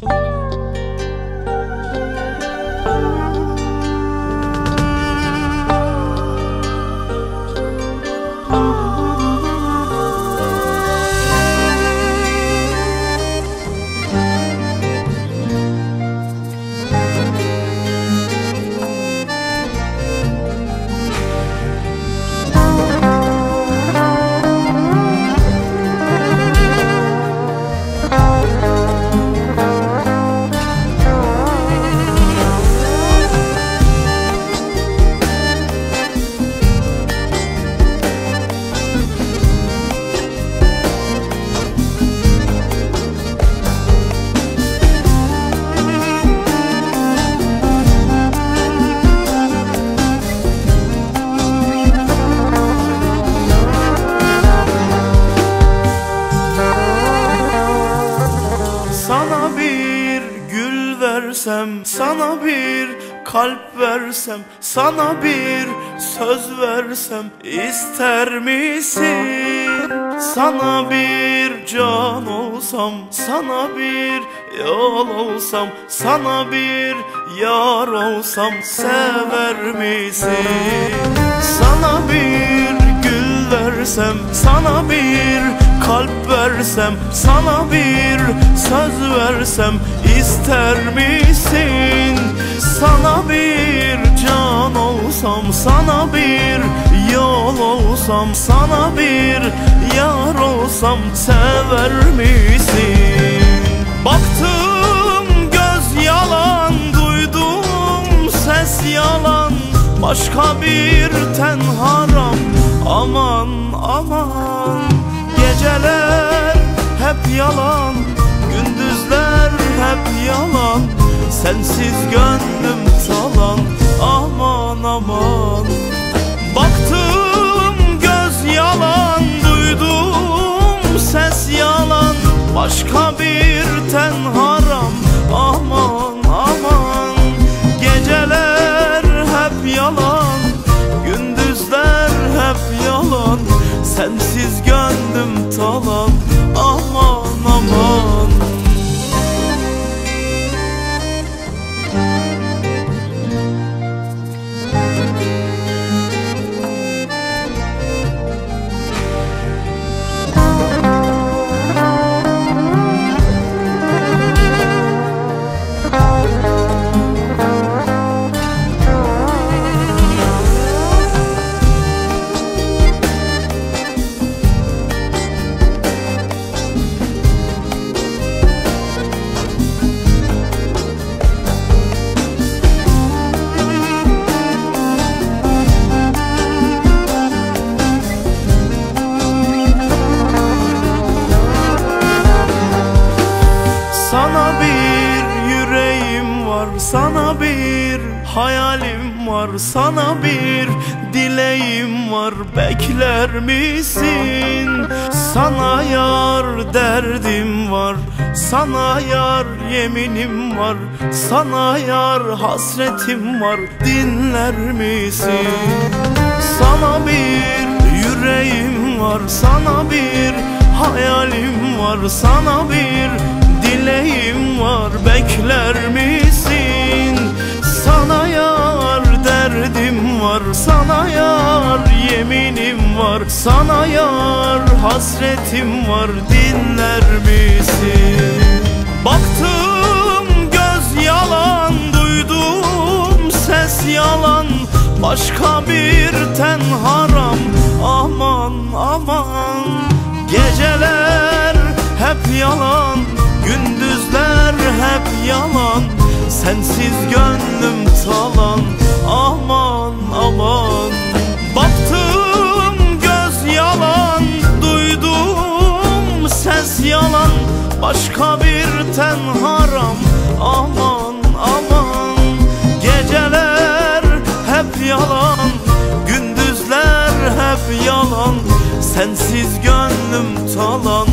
Sana versem Sana bir kalp versem Sana bir söz versem ister misin? Sana bir can olsam Sana bir yol olsam Sana bir yar olsam Sever misin? Sana bir gül versem Sana bir kalp versem Sana bir söz versem ister misin? Sana bir can olsam Sana bir yol olsam Sana bir yar olsam Sever misin? Baktım göz yalan Duydum ses yalan Başka bir ten haram Aman aman Geceler hep yalan Gündüzler hep yalan Sensiz gönlüm talan Aman aman. Baktım göz yalan Duydum ses yalan Başka bir ten hayalim var Sana bir dileğim var. Bekler misin? Sana yar derdim var. Sana yar yeminim var. Sana yar hasretim var. Dinler misin? Sana bir yüreğim var. Sana bir hayalim var. Sana bir dileğim var. Bekler misin? Var. Sana yar hasretim var. Dinler misin? Baktım göz yalan Duydum ses yalan. Başka bir ten haram Aman aman. Geceler hep yalan Gündüzler hep yalan. Sensiz gönlüm talan yalan Başka bir ten haram Aman aman Geceler hep yalan Gündüzler hep yalan. Sensiz gönlüm talan